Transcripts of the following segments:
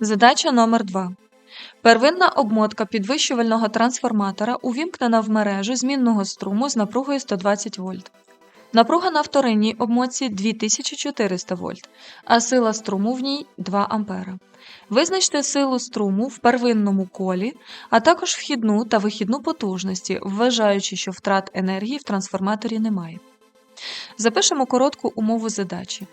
Задача номер 2. Первинна обмотка підвищувального трансформатора увімкнена в мережу змінного струму з напругою 120 вольт. Напруга на вторинній обмотці 2400 вольт, а сила струму в ній 2 ампера. Визначте силу струму в первинному колі, а також вхідну та вихідну потужності, вважаючи, що втрат енергії в трансформаторі немає. Запишемо коротку умову задачі.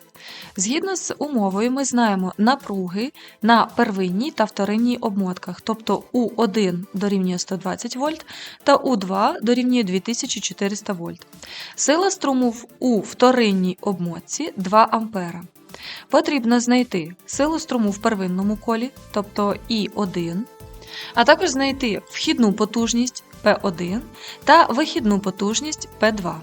Згідно з умовою, ми знаємо напруги на первинній та вторинній обмотках, тобто У1 дорівнює 120 вольт та У2 дорівнює 2400 вольт. Сила струму в- у вторинній обмотці 2 ампера. Потрібно знайти силу струму в первинному колі, тобто І1, а також знайти вхідну потужність P1 та вихідну потужність P2.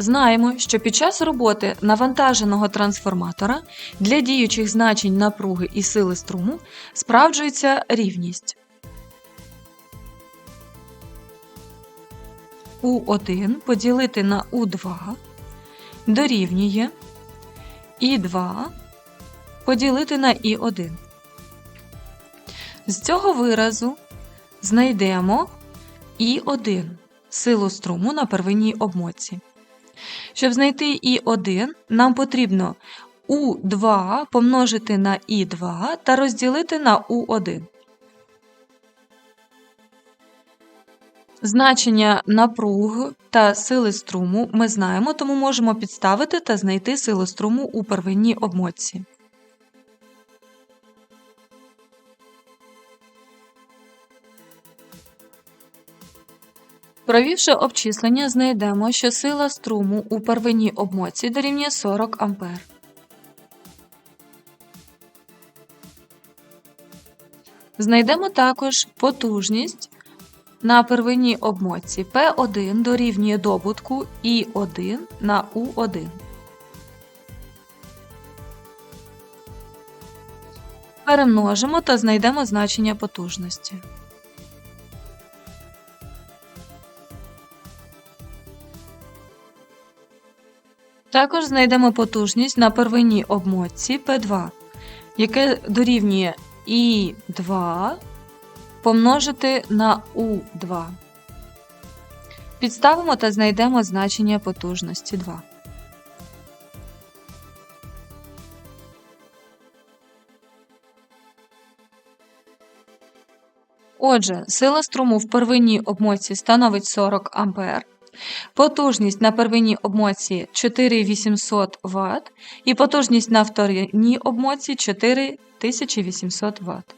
Знаємо, що під час роботи навантаженого трансформатора для діючих значень напруги і сили струму справджується рівність. У1 поділити на У2 дорівнює І2 поділити на І1. З цього виразу знайдемо І1 силу струму на первинній обмотці. Щоб знайти І1, нам потрібно У2 помножити на І2 та розділити на У1. Значення напруг та сили струму ми знаємо, тому можемо підставити та знайти силу струму у первинній обмотці. Провівши обчислення, знайдемо, що сила струму у первинній обмотці дорівнює 40 А. Знайдемо також потужність на первинній обмотці P1 дорівнює добутку І1 на У1. Перемножимо та знайдемо значення потужності. Також знайдемо потужність на первинній обмотці P2, яке дорівнює І2 помножити на У2. Підставимо та знайдемо значення потужності 2. Отже, сила струму в первинній обмотці становить 40 А, потужність на первинній обмотці 4800 Вт і потужність на вторинній обмотці 4800 Вт.